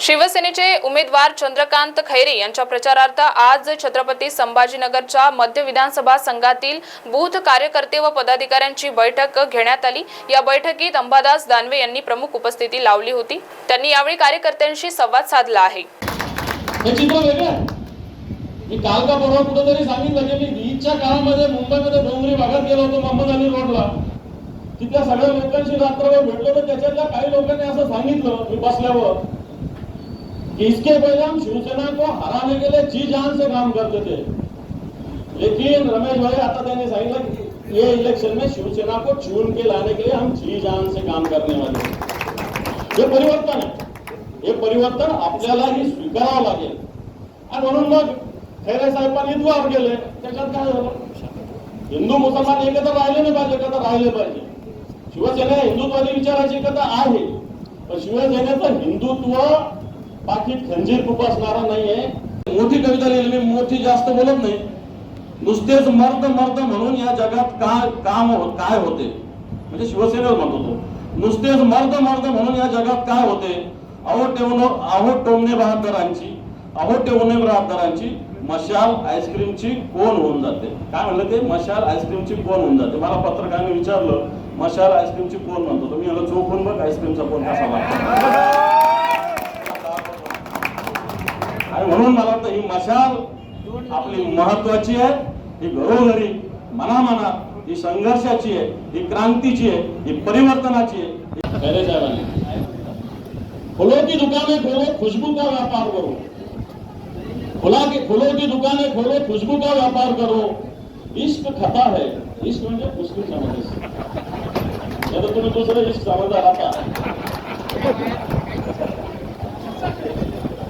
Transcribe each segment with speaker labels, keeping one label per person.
Speaker 1: शिवसेनेचे उमेदवार चंद्रकांत खैरे यांच्या प्रचारार्थ आज छत्रपती संभाजीनगरच्या मध्य विधानसभा संघातील बूथ कार्यकर्ते व पदाधिकाऱ्यांची बैठक घेण्यात आली. या बैठकीत अंबादास दानवे यांनी प्रमुख उपस्थिती लावली होती. त्यांनी यावेळी कार्यकर्त्यांशी संवाद साधला आहे.
Speaker 2: मी काल का परवा कुठेतरी सांगितलं की मी काळामध्ये मुंबईमध्ये डोंगरी भागात गेलो होतो मोहम्मद अली रोडला. तिथल्या सगळ्या लोकांशी रात्रभर भेटलो तर त्याच्यातल्या काही लोकांनी असं सांगितलं मी बसल्यावर कि इसके पहले हम शिवसेना को हराने के लिए जी जान से काम करते थे. लेकिन रमेश भाई आता त्यांनी सांगितलं की ये इलेक्शन में शिवसेना को चुन के लाने के लिए हम जी जान से काम करने वाले हे. परिवर्तन आहे हे परिवर्तन आपल्यालाही स्वीकारावं लागेल. आणि म्हणून मग खैरे साहेबांनी द्वार ईदगावर गेले त्याच्यात काय झालं? हिंदू मुसलमान एकत्र राहिले नाही पाहिजे एकत्र राहिले पाहिजे. शिवसेना हिंदुत्वादी विचाराची कथा आहे पण शिवसेनेचं हिंदुत्व बाकी खंजीर खुपासणारा नाहीये. मोठी कविता लिहिली मी मोठी जास्त बोलत नाही. नुसतेच मर्द मर्द म्हणून या जगात काय काम हो, काय होते? म्हणजे शिवसेनेवर म्हणतो तो नुसतेच मर्द मर्द म्हणून या जगात काय होते? अहो टेवनो अहो टोमणे बहादरांची अहो टेवणे बहादरांची मशाल आईस्क्रीमची कोण होऊन जाते? काय म्हणलं ते? मशाल आईस्क्रीमची कोण होऊन जाते? मला पत्रकारांनी विचारलं मशाल आईस्क्रीमची कोण म्हणतो? तुम्ही याला चोखून बघ आईस्क्रीमचा कोण कसा आणि म्हणून मला वाटतं ही मशाल आपली महत्वाची आहे ही घरोघरी मना मना ही संघर्षाची आहे ही क्रांतीची आहे ही परिवर्तनाची आहे. साहेबांनी. फुलों की दुकानें खोलो खुशबू का व्यापार करो. फुला की फुलों की दुकानें खोलो खुशबू का व्यापार करो. इश्क खता है। इश्क म्हणजे मुस्लिम समज या तर तुम्ही दुसरं इश्क समजा राहता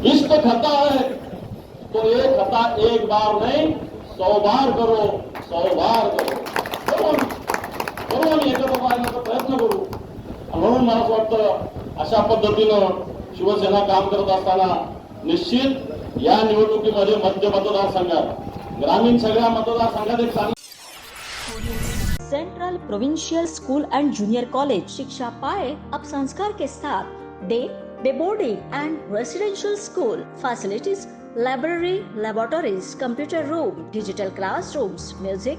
Speaker 2: इश्क खता है। तो ये खता एक बार नहीं सौ बार करो सौ बार करो। करू आम्ही. एकत्र राहण्याचा प्रयत्न करू. म्हणून मला असं वाटतं अशा पद्धतीनं शिवसेना काम करत असताना निश्चित या निवडणुकीमध्ये मध्य मतदारसंघात ग्रामीण सगळ्या मतदारसंघात एक चांगला
Speaker 3: central provincial school and junior college शिक्षा पाए अब संस्कार के साथ day day boarding and residential school facilities library laboratories computer room digital classrooms music